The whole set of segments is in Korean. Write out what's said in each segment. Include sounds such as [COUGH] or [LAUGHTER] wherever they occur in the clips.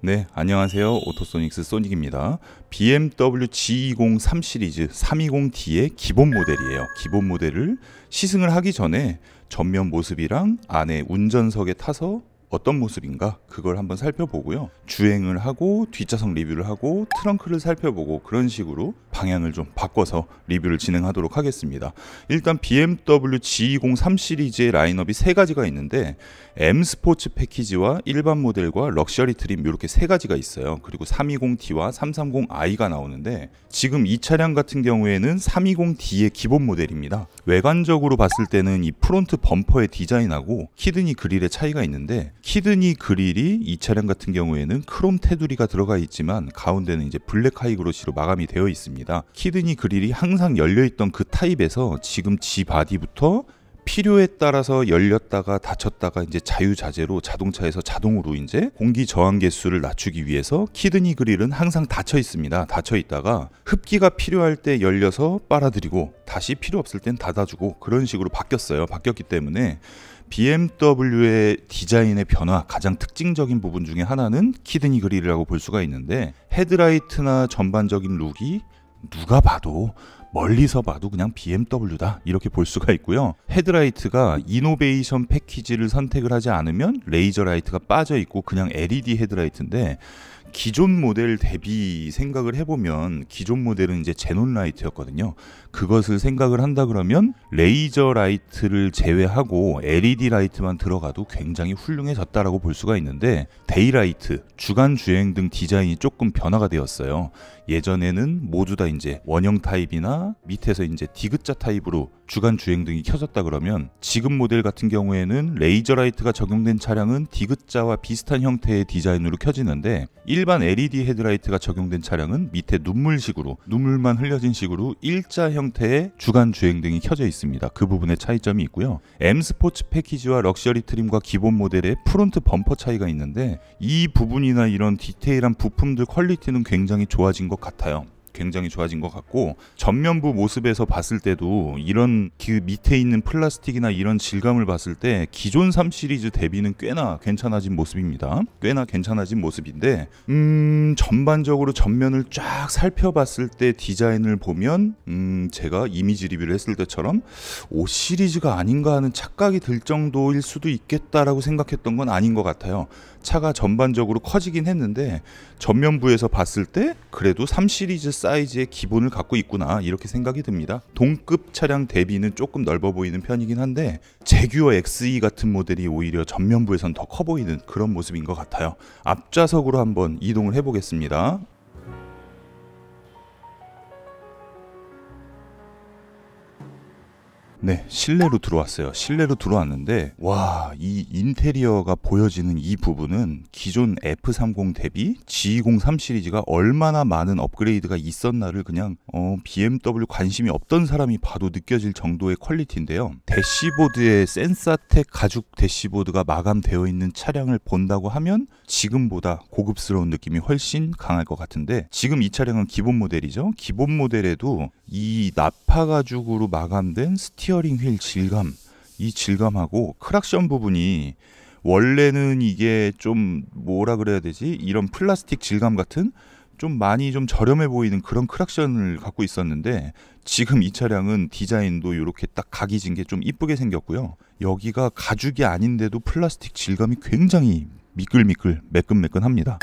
네, 안녕하세요. 오토소닉스 소닉입니다. BMW G20 3 시리즈 320D의 기본 모델이에요. 기본 모델을 시승을 하기 전에 전면 모습이랑 안에 운전석에 타서 어떤 모습인가 그걸 한번 살펴보고요. 주행을 하고 뒷좌석 리뷰를 하고 트렁크를 살펴보고 그런 식으로 방향을 좀 바꿔서 리뷰를 진행하도록 하겠습니다. 일단 BMW G20 3 시리즈의 라인업이 세 가지가 있는데 M 스포츠 패키지와 일반 모델과 럭셔리 트림 이렇게 세 가지가 있어요. 그리고 320D와 330i가 나오는데 지금 이 차량 같은 경우에는 320D의 기본 모델입니다. 외관적으로 봤을 때는 이 프론트 범퍼의 디자인하고 키드니 그릴의 차이가 있는데 키드니 그릴이 이 차량 같은 경우에는 크롬 테두리가 들어가 있지만 가운데는 이제 블랙 하이그로시로 마감이 되어 있습니다. 키드니 그릴이 항상 열려 있던 그 타입에서 지금 G 바디부터 필요에 따라서 열렸다가 닫혔다가 이제 자유자재로 자동차에서 자동으로 이제 공기 저항 개수를 낮추기 위해서 키드니 그릴은 항상 닫혀 있습니다. 닫혀 있다가 흡기가 필요할 때 열려서 빨아들이고 다시 필요 없을 땐 닫아주고 그런 식으로 바뀌었어요. 바뀌었기 때문에 BMW의 디자인의 변화 가장 특징적인 부분 중에 하나는 키드니 그릴이라고 볼 수가 있는데 헤드라이트나 전반적인 룩이 누가 봐도 멀리서 봐도 그냥 BMW다 이렇게 볼 수가 있고요. 헤드라이트가 이노베이션 패키지를 선택을 하지 않으면 레이저 라이트가 빠져 있고 그냥 LED 헤드라이트인데 기존 모델 대비 생각을 해보면 기존 모델은 이제 제논 라이트였거든요. 그것을 생각을 한다 그러면 레이저 라이트를 제외하고 LED 라이트만 들어가도 굉장히 훌륭해졌다라고 볼 수가 있는데 데이라이트, 주간 주행 등 디자인이 조금 변화가 되었어요. 예전에는 모두 다 이제 원형 타입이나 밑에서 이제 디귿자 타입으로 주간 주행 등이 켜졌다 그러면 지금 모델 같은 경우에는 레이저 라이트가 적용된 차량은 디귿자와 비슷한 형태의 디자인으로 켜지는데 일반 LED 헤드라이트가 적용된 차량은 밑에 눈물식으로 눈물만 흘려진 식으로 일자 형태의 주간 주행 등이 켜져 있습니다. 그 부분에 차이점이 있고요. M 스포츠 패키지와 럭셔리 트림과 기본 모델의 프론트 범퍼 차이가 있는데 이 부분이나 이런 디테일한 부품들 퀄리티는 굉장히 좋아진 것 같아요. 굉장히 좋아진 것 같고 전면부 모습에서 봤을 때도 이런 그 밑에 있는 플라스틱이나 이런 질감을 봤을 때 기존 3 시리즈 대비는 꽤나 괜찮아진 모습입니다. 꽤나 괜찮아진 모습인데 음 전반적으로 전면을 쫙 살펴봤을 때 디자인을 보면 음 제가 이미지 리뷰를 했을 때처럼 5 시리즈가 아닌가 하는 착각이 들 정도일 수도 있겠다라고 생각했던 건 아닌 것 같아요. 차가 전반적으로 커지긴 했는데 전면부에서 봤을 때 그래도 3 시리즈 사이즈의 기본을 갖고 있구나 이렇게 생각이 듭니다. 동급 차량 대비는 조금 넓어 보이는 편이긴 한데 제규어 XE 같은 모델이 오히려 전면부에선 더 커 보이는 그런 모습인 것 같아요. 앞좌석으로 한번 이동을 해보겠습니다. 네, 실내로 들어왔어요. 실내로 들어왔는데 와, 이 인테리어가 보여지는 이 부분은 기존 F30 대비 G03 시리즈가 얼마나 많은 업그레이드가 있었나를 그냥 어, BMW 관심이 없던 사람이 봐도 느껴질 정도의 퀄리티인데요. 대시보드에 센사텍 가죽 대시보드가 마감되어 있는 차량을 본다고 하면 지금보다 고급스러운 느낌이 훨씬 강할 것 같은데 지금 이 차량은 기본 모델이죠. 기본 모델에도 이 나파 가죽으로 마감된 스티 스티어링 휠 질감, 이 질감하고 크락션 부분이 원래는 이게 좀 뭐라 그래야 되지? 이런 플라스틱 질감 같은 좀 많이 좀 저렴해 보이는 그런 크락션을 갖고 있었는데 지금 이 차량은 디자인도 이렇게 딱 각이 진 게 좀 이쁘게 생겼고요. 여기가 가죽이 아닌데도 플라스틱 질감이 굉장히 미끌미끌 매끈매끈합니다.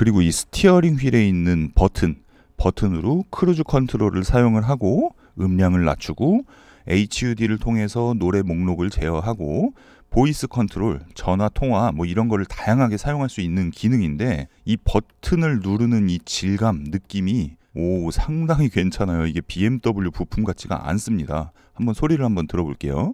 그리고 이 스티어링 휠에 있는 버튼, 버튼으로 크루즈 컨트롤을 사용을 하고 음량을 낮추고 HUD를 통해서 노래 목록을 제어하고 보이스 컨트롤, 전화 통화 뭐 이런 거를 다양하게 사용할 수 있는 기능인데 이 버튼을 누르는 이 질감, 느낌이 오 상당히 괜찮아요. 이게 BMW 부품 같지가 않습니다. 한번 소리를 한번 들어볼게요.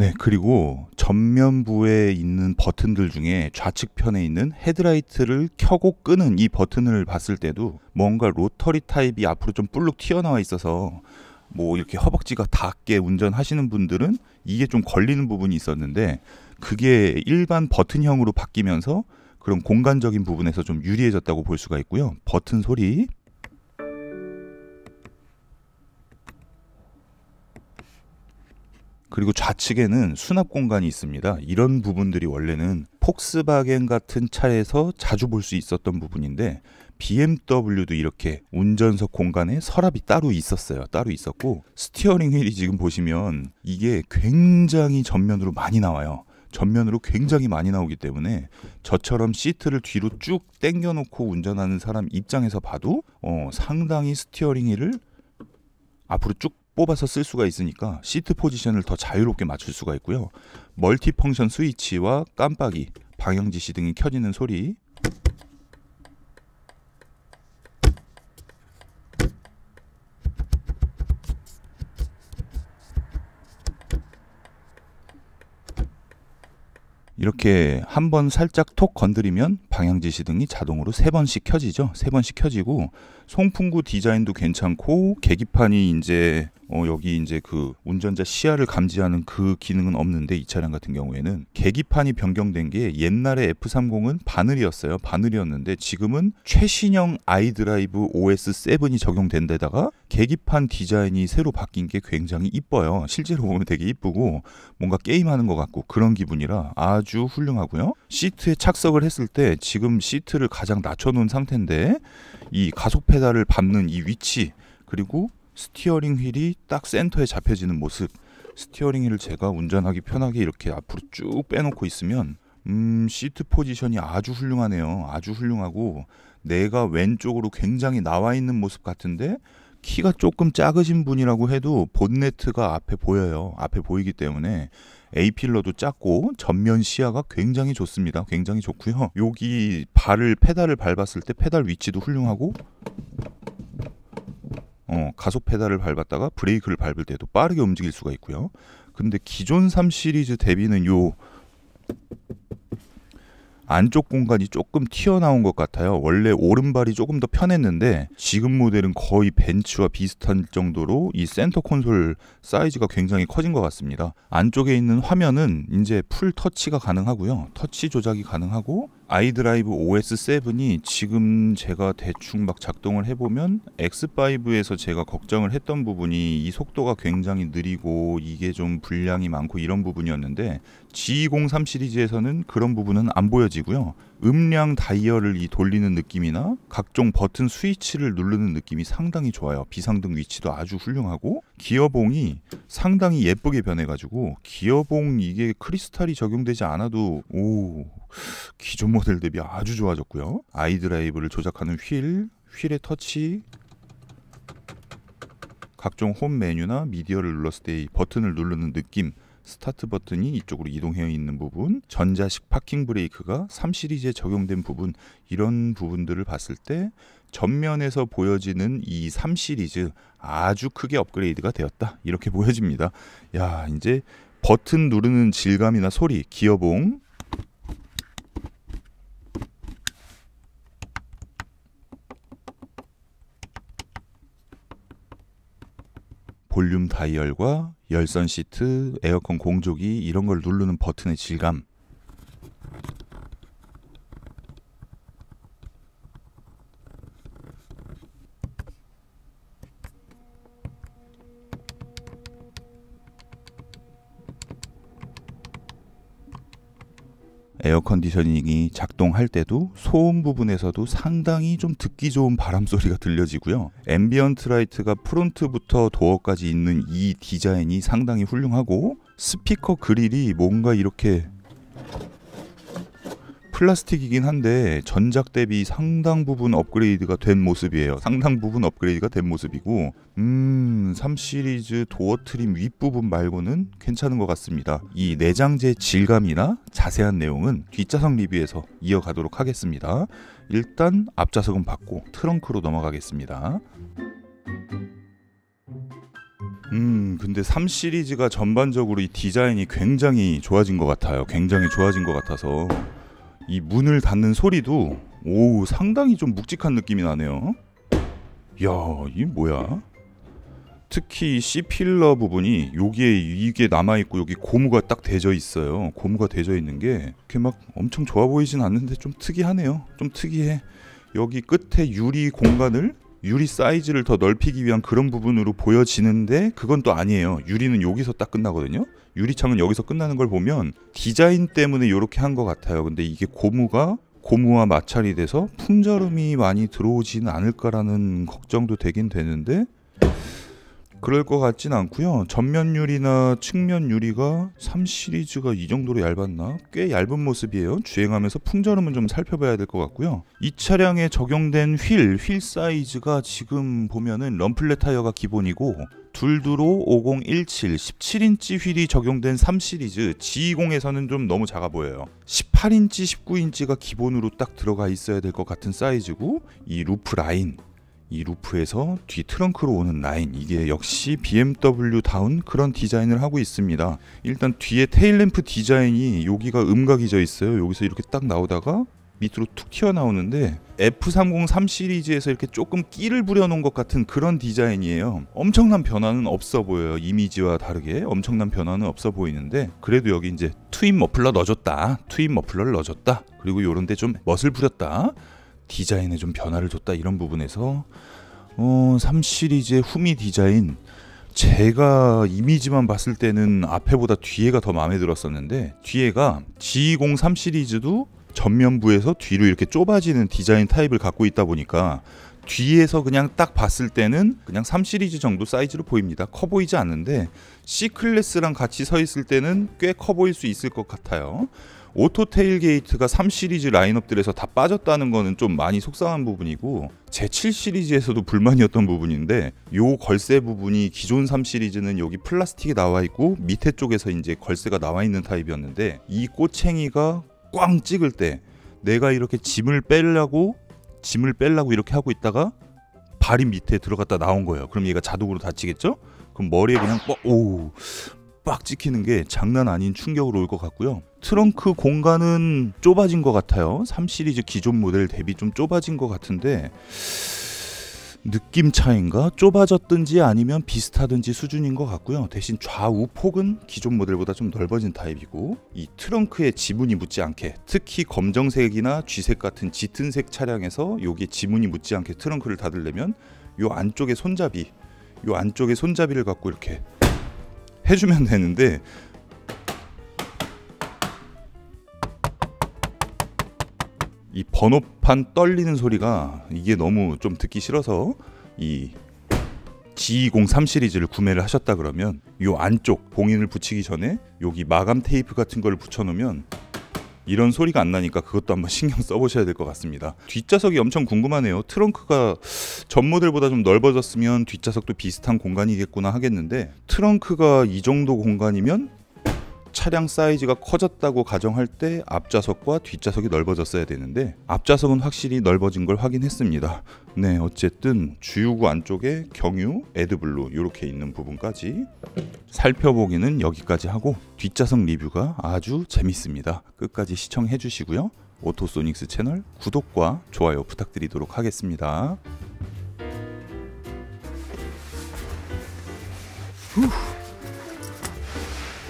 네, 그리고 전면부에 있는 버튼들 중에 좌측편에 있는 헤드라이트를 켜고 끄는 이 버튼을 봤을 때도 뭔가 로터리 타입이 앞으로 좀 불룩 튀어나와 있어서 뭐 이렇게 허벅지가 닿게 운전하시는 분들은 이게 좀 걸리는 부분이 있었는데 그게 일반 버튼형으로 바뀌면서 그런 공간적인 부분에서 좀 유리해졌다고 볼 수가 있고요. 버튼 소리 그리고 좌측에는 수납 공간이 있습니다. 이런 부분들이 원래는 폭스바겐 같은 차에서 자주 볼 수 있었던 부분인데 BMW도 이렇게 운전석 공간에 서랍이 따로 있었어요. 따로 있었고 스티어링 휠이 지금 보시면 이게 굉장히 전면으로 많이 나와요. 전면으로 굉장히 많이 나오기 때문에 저처럼 시트를 뒤로 쭉 당겨 놓고 운전하는 사람 입장에서 봐도 어, 상당히 스티어링 휠을 앞으로 쭉 뽑아서 쓸 수가 있으니까 시트 포지션을 더 자유롭게 맞출 수가 있고요. 멀티 펑션 스위치와 깜빡이, 방향 지시 등이 켜지는 소리 이렇게 한 번 살짝 톡 건드리면 방향 지시 등이 자동으로 세 번씩 켜지죠. 세 번씩 켜지고 송풍구 디자인도 괜찮고 계기판이 이제 어 여기 이제 그 운전자 시야를 감지하는 그 기능은 없는데 이 차량 같은 경우에는 계기판이 변경된 게 옛날에 F30은 바늘이었어요. 바늘이었는데 지금은 최신형 아이드라이브 OS 7이 적용된 데다가 계기판 디자인이 새로 바뀐 게 굉장히 이뻐요. 실제로 보면 되게 이쁘고 뭔가 게임하는 것 같고 그런 기분이라 아주 훌륭하고요. 시트에 착석을 했을 때 지금 시트를 가장 낮춰놓은 상태인데 이 가속 페달을 밟는 이 위치 그리고 스티어링 휠이 딱 센터에 잡혀지는 모습. 스티어링 휠을 제가 운전하기 편하게 이렇게 앞으로 쭉 빼놓고 있으면 음 시트 포지션이 아주 훌륭하네요. 아주 훌륭하고 내가 왼쪽으로 굉장히 나와 있는 모습 같은데 키가 조금 작으신 분이라고 해도 본네트가 앞에 보여요. 앞에 보이기 때문에 A필러도 작고 전면 시야가 굉장히 좋습니다. 굉장히 좋고요. 여기 발을 페달을 밟았을 때 페달 위치도 훌륭하고 어, 가속 페달을 밟았다가 브레이크를 밟을 때도 빠르게 움직일 수가 있고요. 근데 기존 3 시리즈 대비는 요 안쪽 공간이 조금 튀어나온 것 같아요. 원래 오른발이 조금 더 편했는데 지금 모델은 거의 벤츠와 비슷한 정도로 이 센터 콘솔 사이즈가 굉장히 커진 것 같습니다. 안쪽에 있는 화면은 이제 풀 터치가 가능하고요. 터치 조작이 가능하고 아이드라이브 OS 7이 지금 제가 대충 막 작동을 해보면 X5에서 제가 걱정을 했던 부분이 이 속도가 굉장히 느리고 이게 좀 분량이 많고 이런 부분이었는데 G203 시리즈에서는 그런 부분은 안 보여지고요. 음량 다이얼을 이 돌리는 느낌이나 각종 버튼 스위치를 누르는 느낌이 상당히 좋아요. 비상등 위치도 아주 훌륭하고 기어봉이 상당히 예쁘게 변해가지고 기어봉 이게 크리스탈이 적용되지 않아도 오 기존 모델 대비 아주 좋아졌고요. 아이드라이브를 조작하는 휠, 휠의 터치 각종 홈 메뉴나 미디어를 눌렀을 때 버튼을 누르는 느낌 스타트 버튼이 이쪽으로 이동해 있는 부분, 전자식 파킹 브레이크가 3 시리즈에 적용된 부분 이런 부분들을 봤을 때 전면에서 보여지는 이 3 시리즈 아주 크게 업그레이드가 되었다. 이렇게 [LAUGHS] 보여집니다. 야, 이제 버튼 누르는 질감이나 소리, 기어봉 볼륨 다이얼과 열선 시트, 에어컨 공조기 이런 걸 누르는 버튼의 질감 컨디셔닝이 작동할 때도 소음 부분에서도 상당히 좀 듣기 좋은 바람 소리가 들려지고요. 앰비언트 라이트가 프론트부터 도어까지 있는 이 디자인이 상당히 훌륭하고 스피커 그릴이 뭔가 이렇게 플라스틱이긴 한데 전작 대비 상당 부분 업그레이드가 된 모습이에요. 상당 부분 업그레이드가 된 모습이고 음, 3 시리즈 도어 트림 윗부분 말고는 괜찮은 것 같습니다. 이 내장재 질감이나 자세한 내용은 뒷좌석 리뷰에서 이어가도록 하겠습니다. 일단 앞좌석은 받고 트렁크로 넘어가겠습니다. 음, 근데 3 시리즈가 전반적으로 이 디자인이 굉장히 좋아진 것 같아요. 굉장히 좋아진 것 같아서 이 문을 닫는 소리도 오 상당히 좀 묵직한 느낌이 나네요. 야, 이 뭐야? 특히 이 C필러 부분이 여기에 이게 남아 있고 여기 고무가 딱 대져 있어요. 고무가 대져 있는 게 이렇게 막 엄청 좋아 보이진 않는데 좀 특이하네요. 좀 특이해. 여기 끝에 유리 공간을 유리 사이즈를 더 넓히기 위한 그런 부분으로 보여지는데 그건 또 아니에요. 유리는 여기서 딱 끝나거든요. 유리창은 여기서 끝나는 걸 보면 디자인 때문에 이렇게 한 것 같아요. 근데 이게 고무가 고무와 마찰이 돼서 풍절음이 많이 들어오지는 않을까라는 걱정도 되긴 되는데 그럴 것 같진 않고요. 전면 유리나 측면 유리가 3 시리즈가 이 정도로 얇았나? 꽤 얇은 모습이에요. 주행하면서 풍절음은 좀 살펴봐야 될 것 같고요. 이 차량에 적용된 휠, 휠 사이즈가 지금 보면은 럼플렛 타이어가 기본이고 둘두로 5017 17인치 휠이 적용된 3 시리즈 G20에서는 좀 너무 작아 보여요. 18인치, 19인치가 기본으로 딱 들어가 있어야 될 것 같은 사이즈고 이 루프 라인 이 루프에서 뒤 트렁크로 오는 라인 이게 역시 BMW 다운 그런 디자인을 하고 있습니다. 일단 뒤에 테일램프 디자인이 여기가 음각이 져 있어요. 여기서 이렇게 딱 나오다가 밑으로 툭 튀어나오는데 F303 시리즈에서 이렇게 조금 끼를 부려놓은 것 같은 그런 디자인이에요. 엄청난 변화는 없어 보여요. 이미지와 다르게 엄청난 변화는 없어 보이는데 그래도 여기 이제 트윈 머플러 넣어줬다. 트윈 머플러를 넣어줬다. 그리고 요런데 좀 멋을 부렸다. 디자인에 좀 변화를 줬다 이런 부분에서 어, 3 시리즈의 후미 디자인 제가 이미지만 봤을 때는 앞에보다 뒤에가 더 마음에 들었었는데 뒤에가 G03 시리즈도 전면부에서 뒤로 이렇게 좁아지는 디자인 타입을 갖고 있다 보니까 뒤에서 그냥 딱 봤을 때는 그냥 3 시리즈 정도 사이즈로 보입니다. 커 보이지 않는데 C 클래스랑 같이 서 있을 때는 꽤 커 보일 수 있을 것 같아요. 오토 테일게이트가 3 시리즈 라인업들에서 다 빠졌다는 거는 좀 많이 속상한 부분이고 제7 시리즈에서도 불만이었던 부분인데 요 걸쇠 부분이 기존 3 시리즈는 여기 플라스틱이 나와 있고 밑에 쪽에서 이제 걸쇠가 나와 있는 타입이었는데 이 꼬챙이가 꽝 찍을 때 내가 이렇게 짐을 빼려고 짐을 빼려고 이렇게 하고 있다가 발이 밑에 들어갔다 나온 거예요. 그럼 얘가 자동으로 닫히겠죠? 그럼 머리에 그냥 뻑, 오, 빡 찍히는 게 장난 아닌 충격으로 올 것 같고요. 트렁크 공간은 좁아진 것 같아요. 3 시리즈 기존 모델 대비 좀 좁아진 것 같은데 느낌 차인가? 좁아졌든지 아니면 비슷하든지 수준인 것 같고요. 대신 좌우 폭은 기존 모델보다 좀 넓어진 타입이고 이 트렁크에 지문이 묻지 않게 특히 검정색이나 쥐색 같은 짙은색 차량에서 여기 지문이 묻지 않게 트렁크를 닫으려면 요 안쪽에 손잡이 요 안쪽에 손잡이를 갖고 이렇게 해주면 되는데 이 번호판 떨리는 소리가 이게 너무 좀 듣기 싫어서 이 G203 시리즈를 구매를 하셨다 그러면 요 안쪽 봉인을 붙이기 전에 여기 마감 테이프 같은 걸 붙여놓으면 이런 소리가 안 나니까 그것도 한번 [LAUGHS] 신경 써보셔야 될 것 같습니다. 뒷좌석이 엄청 궁금하네요. 트렁크가 전 모델보다 좀 넓어졌으면 뒷좌석도 비슷한 공간이겠구나 하겠는데 트렁크가 이 정도 공간이면 차량 사이즈가 커졌다고 가정할 때 앞좌석과 뒷좌석이 넓어졌어야 되는데 앞좌석은 확실히 넓어진 걸 확인했습니다. 네, 어쨌든 주유구 안쪽에 경유, 에드블루 이렇게 있는 부분까지 살펴보기는 여기까지 하고 뒷좌석 리뷰가 아주 재밌습니다. 끝까지 시청해 주시고요. 오토소닉스 채널 구독과 좋아요 부탁드리도록 하겠습니다. 후.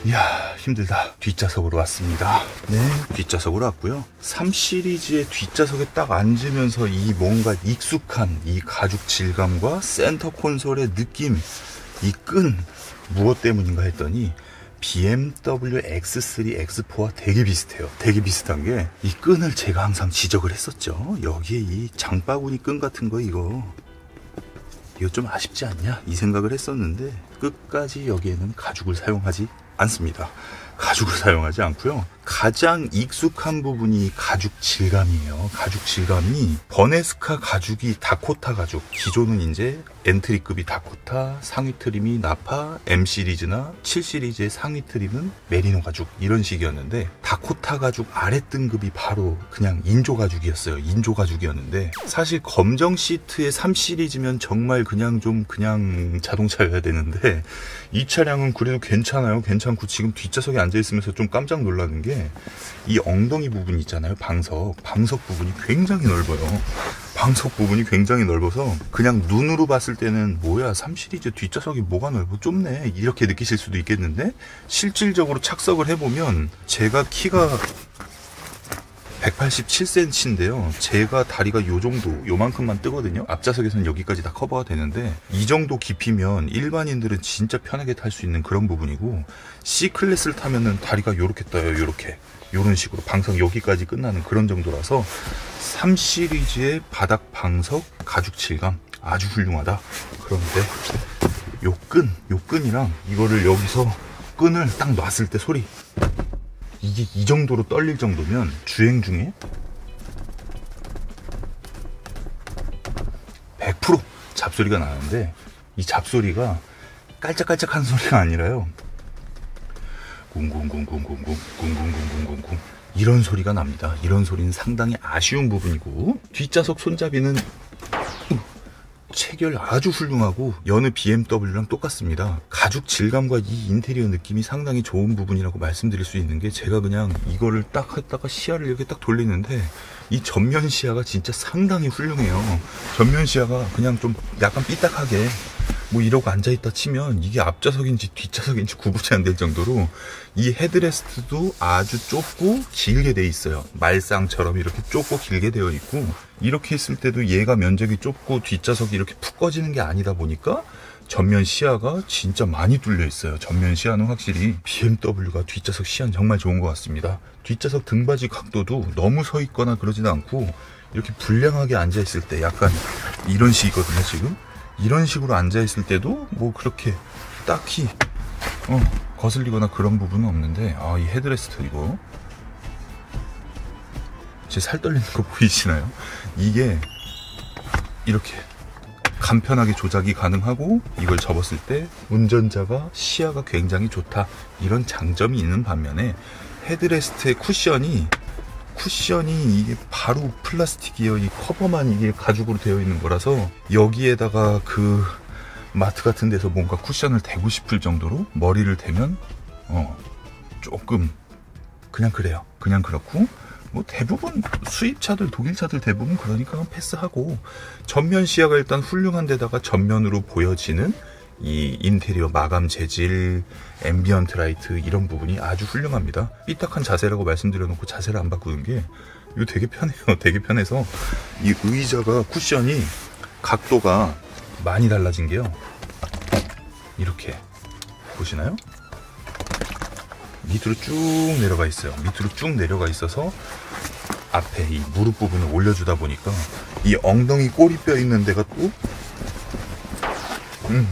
이야 힘들다 뒷좌석으로 왔습니다 네 뒷좌석으로 왔고요 3 시리즈의 뒷좌석에 딱 앉으면서 이 뭔가 익숙한 이 가죽 질감과 센터 콘솔의 느낌 이 끈 무엇 때문인가 했더니 BMW X3, X4와 되게 비슷해요. 되게 비슷한 게 이 끈을 제가 항상 지적을 했었죠. 여기에 이 장바구니 끈 같은 거 이거 이거 좀 아쉽지 않냐? 이 생각을 했었는데 끝까지 여기에는 가죽을 사용하지 않습니다. 가죽을 사용하지 않고요. 가장 익숙한 부분이 가죽 질감이에요. 가죽 질감이 버네스카 가죽이 다코타 가죽. 기존은 이제 엔트리급이 다코타, 상위 트림이 나파, M 시리즈나 7 시리즈의 상위 트림은 메리노 가죽 이런 식이었는데 다코타 가죽 아래 등급이 바로 그냥 인조 가죽이었어요. 인조 가죽이었는데 사실 검정 시트의 3 시리즈면 정말 그냥 좀 그냥 자동차여야 되는데 이 차량은 그래도 괜찮아요. 괜찮고 지금 뒷좌석에 앉아 있으면서 좀 깜짝 놀라는 게이 엉덩이 부분 있잖아요. 방석. 방석 부분이 굉장히 넓어요. 방석 부분이 굉장히 넓어서 그냥 눈으로 봤을 때는 뭐야 3 시리즈 뒷좌석이 뭐가 넓어 좁네 이렇게 느끼실 수도 있겠는데 실질적으로 착석을 해보면 제가 키가 187cm인데요. 제가 다리가 요 정도, 요만큼만 뜨거든요. 앞좌석에서는 여기까지 다 커버가 되는데 이 정도 깊이면 일반인들은 진짜 편하게 탈 수 있는 그런 부분이고 C 클래스를 타면은 다리가 요렇게 떠요. 요렇게. 요런 식으로 방석 여기까지 끝나는 그런 정도라서 3 시리즈의 바닥 방석 가죽 질감 아주 훌륭하다. 그런데 요 끈, 요 끈이랑 이거를 여기서 끈을 딱 놨을 때 소리 이게 이 정도로 떨릴 정도면 주행 중에 100% 잡소리가 나는데 이 잡소리가 깔짝깔짝한 소리가 아니라요. 쿵쿵쿵쿵쿵쿵쿵쿵쿵쿵쿵쿵 이런 소리가 납니다. 이런 소리는 상당히 아쉬운 부분이고 뒷좌석 손잡이는 체결 아주 훌륭하고 여느 BMW랑 똑같습니다. 가죽 질감과 이 인테리어 느낌이 상당히 좋은 부분이라고 말씀드릴 수 있는 게 제가 그냥 이거를 딱 했다가 시야를 이렇게 딱 돌리는데 이 전면 시야가 진짜 상당히 훌륭해요. 전면 시야가 그냥 좀 약간 삐딱하게 뭐 이러고 앉아있다 치면 이게 앞좌석인지 뒷좌석인지 구분이 안 될 정도로 이 헤드레스트도 아주 좁고 길게 돼 있어요. 말상처럼 이렇게 좁고 길게 되어 있고 이렇게 있을 때도 얘가 면적이 좁고 뒷좌석이 이렇게 푹 꺼지는 게 아니다 보니까 전면 시야가 진짜 많이 뚫려 있어요. 전면 시야는 확실히 BMW가 뒷좌석 시야는 정말 좋은 것 같습니다. 뒷좌석 등받이 각도도 너무 서 있거나 그러지는 않고 이렇게 불량하게 앉아 있을 때 약간 이런 식이거든요, 지금. 이런 식으로 앉아 있을 때도 뭐 그렇게 딱히 어, 거슬리거나 그런 부분은 없는데 아 이 헤드레스트 이거 제 살 떨리는 거 [LAUGHS] 보이시나요? 이게 이렇게 간편하게 조작이 가능하고 이걸 접었을 때 운전자가 시야가 굉장히 좋다 이런 장점이 있는 반면에 헤드레스트의 쿠션이 쿠션이 이게 바로 플라스틱이에요. 이 커버만 이게 가죽으로 되어 있는 거라서 여기에다가 그 마트 같은 데서 뭔가 쿠션을 대고 싶을 정도로 머리를 대면 어 조금 그냥 그래요. 그냥 그렇고 뭐 대부분 수입차들 독일차들 대부분 그러니까 패스하고 전면 시야가 일단 훌륭한 데다가 전면으로 보여지는 이 인테리어 마감 재질, 앰비언트 라이트 이런 부분이 아주 훌륭합니다. 삐딱한 자세라고 말씀드려 놓고 자세를 안 바꾸는 게 이거 되게 편해요. [LAUGHS] 되게 편해서 이 의자가 쿠션이 각도가 많이 달라진 게요. 이렇게 보시나요? 밑으로 쭉 내려가 있어요. 밑으로 쭉 내려가 있어서 앞에 이 무릎 부분을 올려주다 보니까 이 엉덩이 꼬리뼈 있는 데가 또 음,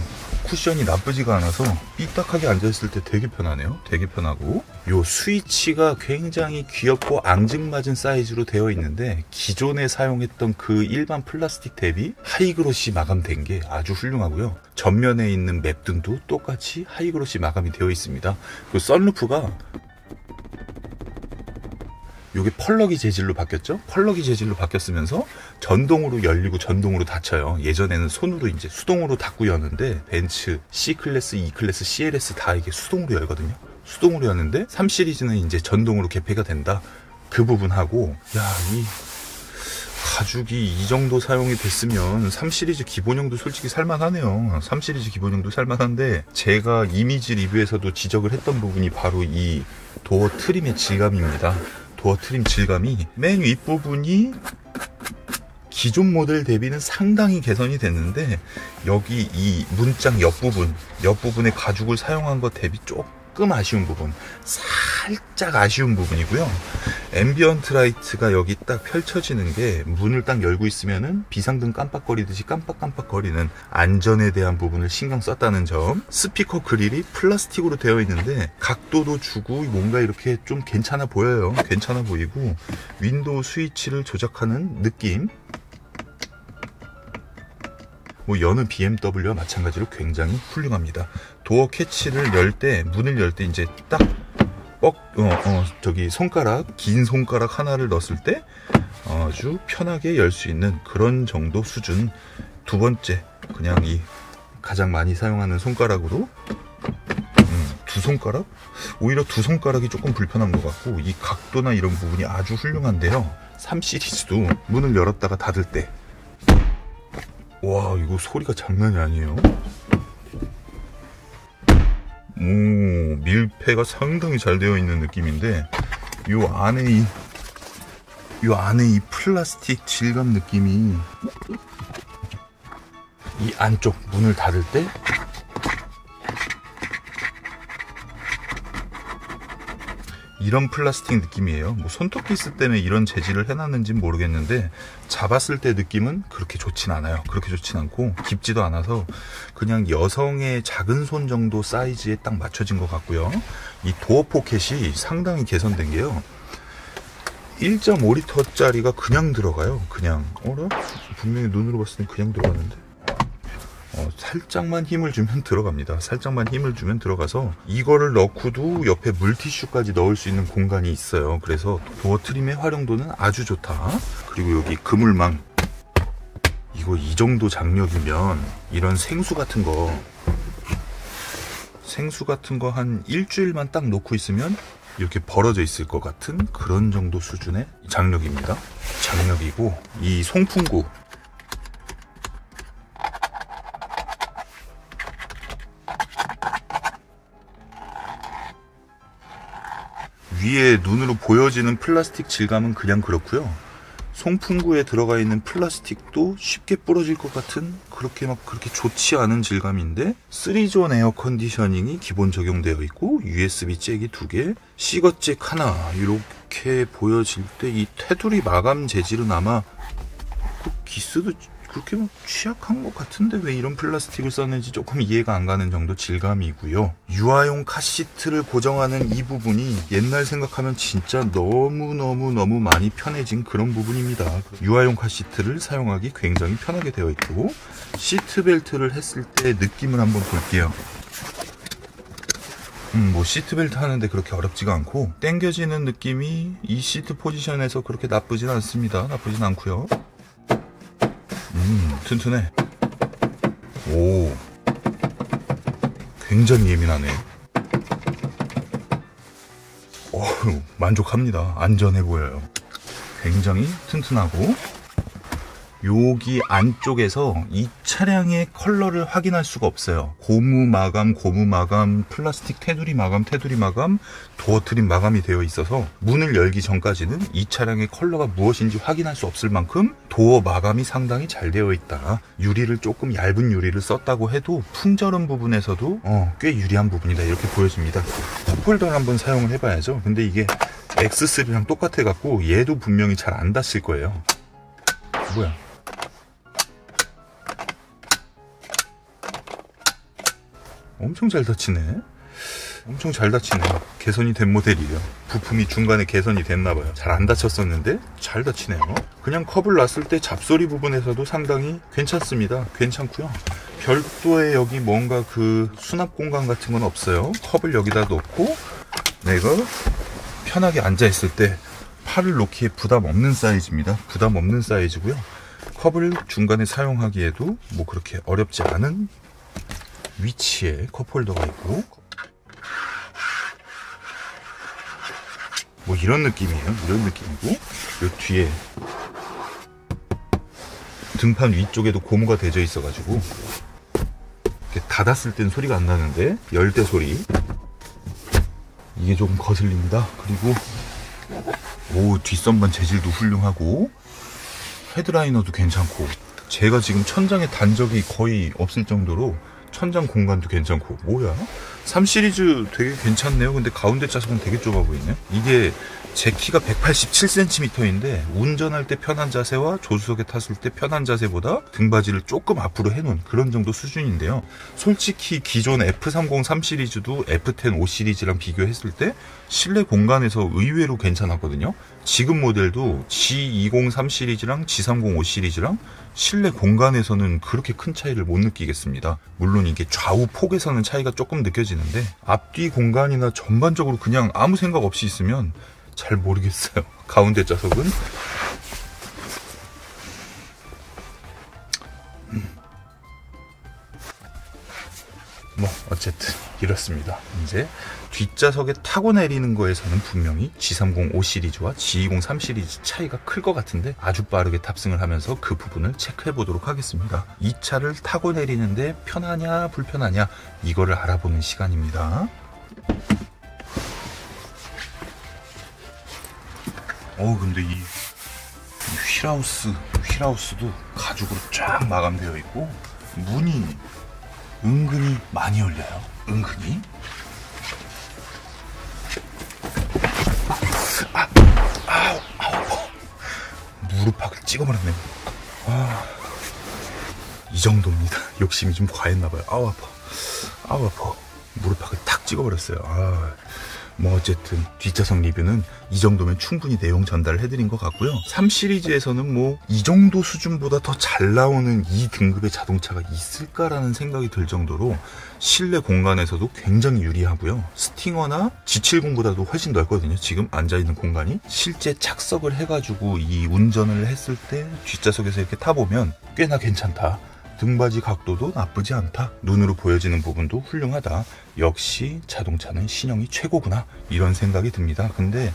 쿠션이 나쁘지가 않아서 삐딱하게 앉아있을 때 되게 편하네요. 되게 편하고 요 스위치가 굉장히 귀엽고 앙증맞은 사이즈로 되어 있는데 기존에 사용했던 그 일반 플라스틱 대비 하이그로시 마감된 게 아주 훌륭하고요. 전면에 있는 맵등도 똑같이 하이그로시 마감이 되어 있습니다. 그 썬루프가 요게 펄럭이 재질로 바뀌었죠? 펄럭이 재질로 바뀌었으면서 전동으로 열리고 전동으로 닫혀요. 예전에는 손으로 이제 수동으로 닫고 여는데 벤츠 C 클래스, E 클래스, CLS 다 이게 수동으로 열거든요. 수동으로 여는데 3 시리즈는 이제 전동으로 개폐가 된다. 그 부분하고 야, 이 가죽이 이 정도 사용이 됐으면 3 시리즈 기본형도 솔직히 살만하네요. 3 시리즈 기본형도 살만한데 제가 이미지 리뷰에서도 지적을 했던 부분이 바로 이 도어 트림의 질감입니다. 도어 트림 질감이 맨 윗부분이 기존 모델 대비는 상당히 개선이 됐는데 여기 이 문짝 옆부분 옆부분에 가죽을 사용한 것 대비 조금 아쉬운 부분 살짝 아쉬운 부분이고요. 앰비언트 라이트가 여기 딱 펼쳐지는 게 문을 딱 열고 있으면은 비상등 깜빡거리듯이 깜빡깜빡거리는 안전에 대한 부분을 신경 썼다는 점. 스피커 그릴이 플라스틱으로 되어 있는데 각도도 주고 뭔가 이렇게 좀 괜찮아 보여요. 괜찮아 보이고 윈도우 스위치를 조작하는 느낌. 뭐 여느 BMW와 마찬가지로 굉장히 훌륭합니다. 도어 캐치를 열 때, 문을 열 때 이제 딱 뻑, 어, 어, 저기 손가락, 긴 손가락 하나를 넣었을 때 아주 편하게 열 수 있는 그런 정도 수준. 두 번째, 그냥 이 가장 많이 사용하는 손가락으로 음, 두 손가락? 오히려 두 손가락이 조금 불편한 것 같고 이 각도나 이런 부분이 아주 훌륭한데요. 3 시리즈도 문을 열었다가 닫을 때 와 이거 소리가 장난이 아니에요 오 밀폐가 상당히 잘 되어 있는 느낌인데 요 안에 이, 요 안에 이 플라스틱 질감 느낌이 이 안쪽 문을 닫을 때 이런 플라스틱 느낌이에요. 뭐 손톱피스 때문에 이런 재질을 해놨는지 모르겠는데 잡았을 때 느낌은 그렇게 좋진 않아요. 그렇게 좋진 않고 깊지도 않아서 그냥 여성의 작은 손 정도 사이즈에 딱 맞춰진 것 같고요. 이 도어 포켓이 상당히 개선된 게요. 1.5리터짜리가 그냥 들어가요. 그냥 어라? 분명히 눈으로 봤을 때 그냥 들어가는데 어, 살짝만 힘을 주면 [LAUGHS] 들어갑니다. 살짝만 힘을 주면 들어가서 이거를 넣고도 옆에 물티슈까지 넣을 수 있는 공간이 있어요. 그래서 도어 트림의 활용도는 아주 좋다. 그리고 여기 그물망 이거 이 정도 장력이면 이런 생수 같은 거 생수 같은 거 한 일주일만 딱 놓고 있으면 이렇게 벌어져 있을 것 같은 그런 정도 수준의 장력입니다. 장력이고 이 송풍구 위에 눈으로 보여지는 플라스틱 질감은 그냥 그렇고요. 송풍구에 들어가 있는 플라스틱도 쉽게 부러질 것 같은 그렇게 막 그렇게 좋지 않은 질감인데 3존 에어 컨디셔닝이 기본 적용되어 있고 USB 잭이 두 개, 시거 잭 하나 이렇게 보여질 때 이 테두리 마감 재질은 아마 그 기스도 그렇게 막 취약한 것 같은데 왜 이런 플라스틱을 썼는지 조금 이해가 안 가는 정도 질감이고요. 유아용 카시트를 고정하는 이 부분이 옛날 생각하면 진짜 너무너무너무 많이 편해진 그런 부분입니다. 유아용 카시트를 사용하기 굉장히 편하게 되어 있고 시트벨트를 했을 때 느낌을 한번 볼게요. 음, 뭐 시트벨트 하는데 그렇게 어렵지가 않고 당겨지는 느낌이 이 시트 포지션에서 그렇게 나쁘진 않습니다. 나쁘진 않고요. 음, 튼튼해. 오. 굉장히 예민하네. 어휴, 만족합니다. 안전해 보여요. 굉장히 튼튼하고 여기 안쪽에서 이 차량의 컬러를 확인할 수가 없어요. 고무 마감, 고무 마감, 플라스틱 테두리 마감, 테두리 마감, 도어 트림 마감이 되어 있어서 문을 열기 전까지는 이 차량의 컬러가 무엇인지 확인할 수 없을 만큼 도어 마감이 상당히 잘 되어 있다. 유리를 조금 얇은 유리를 썼다고 해도 풍절음 부분에서도 어, 꽤 유리한 부분이다. 이렇게 보여집니다. 컵홀더를 한번 사용을 해봐야죠. 근데 이게 X3랑 똑같아 갖고 얘도 분명히 잘안 닿을 거예요. 뭐야? 엄청 잘 닫히네. 엄청 잘 닫히네. 개선이 된 모델이에요. 부품이 중간에 개선이 됐나봐요. 잘 안 닫혔었는데 잘 닫히네요. 그냥 컵을 놨을 때 잡소리 부분에서도 상당히 괜찮습니다. 괜찮고요. 별도의 여기 뭔가 그 수납 공간 같은 건 없어요. 컵을 여기다 놓고 내가 편하게 앉아 있을 때 팔을 놓기에 부담 없는 사이즈입니다. 부담 없는 사이즈고요. 컵을 중간에 사용하기에도 뭐 그렇게 어렵지 않은 위치에 컵홀더가 있고 뭐 이런 느낌이에요. 이런 느낌이고 요 뒤에 등판 위쪽에도 고무가 대져 있어 가지고 이렇게 닫았을 땐 소리가 안 나는데 열 때 소리 이게 조금 거슬립니다. 그리고 오 뒷선반 재질도 훌륭하고 헤드라이너도 괜찮고 제가 지금 천장에 단적이 거의 없을 정도로 천장 공간도 괜찮고 뭐야? 3 시리즈 되게 괜찮네요. 근데 가운데 좌석은 되게 좁아 보이네. 이게 제 키가 187cm인데 운전할 때 편한 자세와 조수석에 탔을 때 편한 자세보다 등받이를 조금 앞으로 해놓은 그런 정도 수준인데요. 솔직히 기존 F30 3 시리즈도 F10 5 시리즈랑 비교했을 때 실내 공간에서 의외로 괜찮았거든요. 지금 모델도 G20 3 시리즈랑 G30 5 시리즈랑 실내 공간에서는 그렇게 큰 차이를 못 느끼겠습니다. 물론 이게 좌우 폭에서는 차이가 조금 느껴지는 데 앞뒤 공간이나 전반적으로 그냥 아무 생각 없이 있으면 잘 모르겠어요. [LAUGHS] 가운데 좌석은 뭐 어쨌든 이렇습니다. 이제 뒷좌석에 타고 내리는 거에서는 분명히 G30 5 시리즈와 G20 3 시리즈 차이가 클 것 같은데 아주 빠르게 탑승을 하면서 그 부분을 체크해 보도록 하겠습니다. 이 차를 타고 내리는데 편하냐 불편하냐 이거를 알아보는 시간입니다. 어 근데 이 휠하우스 휠하우스도 가죽으로 쫙 마감되어 있고 문이 은근히 많이 열려요. 은근히. 아, 아우, 아우, 무릎팍을 찍어버렸네. 아, 이 정도입니다. [LAUGHS] 욕심이 좀 과했나봐요. 아우, 아파. 아우, 아파. 무릎팍을 탁 찍어버렸어요. 아. 뭐 어쨌든 뒷좌석 리뷰는 이 정도면 충분히 내용 전달을 해드린 것 같고요. 3 시리즈에서는 뭐 이 정도 수준보다 더 잘 나오는 이 등급의 자동차가 있을까라는 생각이 들 정도로 실내 공간에서도 굉장히 유리하고요. 스팅어나 G70보다도 훨씬 넓거든요. 지금 앉아있는 공간이 실제 착석을 해가지고 이 운전을 했을 때 뒷좌석에서 이렇게 타보면 꽤나 괜찮다. 등받이 각도도 나쁘지 않다. 눈으로 보여지는 부분도 훌륭하다. 역시 자동차는 신형이 최고구나. 이런 생각이 듭니다. 근데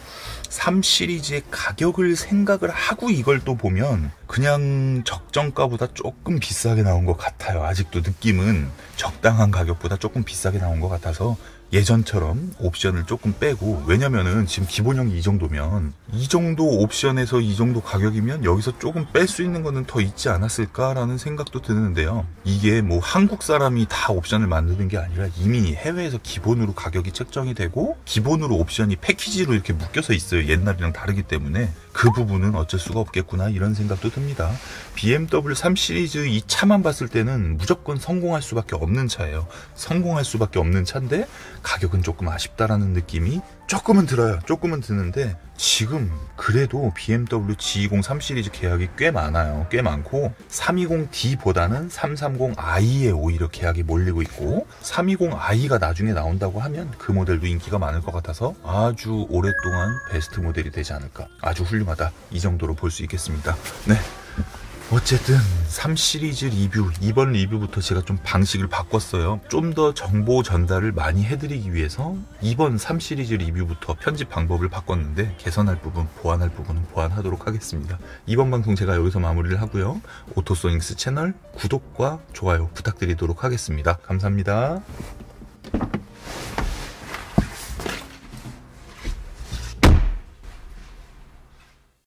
3 시리즈의 가격을 생각을 하고 이걸 또 보면 그냥 적정가보다 조금 비싸게 나온 것 같아요. 아직도 느낌은 적당한 가격보다 조금 비싸게 나온 것 같아서 예전처럼 옵션을 조금 빼고 왜냐면은 지금 기본형이 이 정도면 이 정도 옵션에서 이 정도 가격이면 여기서 조금 뺄 수 있는 거는 더 있지 않았을까라는 생각도 드는데요. 이게 뭐 한국 사람이 다 옵션을 만드는 게 아니라 이미 해외에서 기본으로 가격이 책정이 되고 기본으로 옵션이 패키지로 이렇게 묶여서 있어요. 옛날이랑 다르기 때문에 그 부분은 어쩔 수가 없겠구나 이런 생각도 듭니다. BMW 3 시리즈 이 차만 봤을 때는 무조건 성공할 수밖에 없는 차예요. 성공할 수밖에 없는 차인데 가격은 조금 아쉽다라는 느낌이 조금은 들어요. 조금은 드는데 지금 그래도 BMW G20 3 시리즈 계약이 꽤 많아요. 꽤 많고 320D보다는 330i에 오히려 계약이 몰리고 있고 320i가 나중에 나온다고 하면 그 모델도 인기가 많을 것 같아서 아주 오랫동안 베스트 모델이 되지 않을까. 아주 훌륭하다. 이 정도로 볼 수 있겠습니다. 네. 어쨌든 3 시리즈 리뷰 이번 리뷰부터 제가 좀 방식을 바꿨어요. 좀 더 정보 전달을 많이 해드리기 위해서 이번 3 시리즈 리뷰부터 편집 방법을 바꿨는데 개선할 부분 보완할 부분은 보완하도록 하겠습니다. 이번 방송 제가 여기서 마무리를 하고요. 오토소닉스 채널 구독과 좋아요 부탁드리도록 하겠습니다. 감사합니다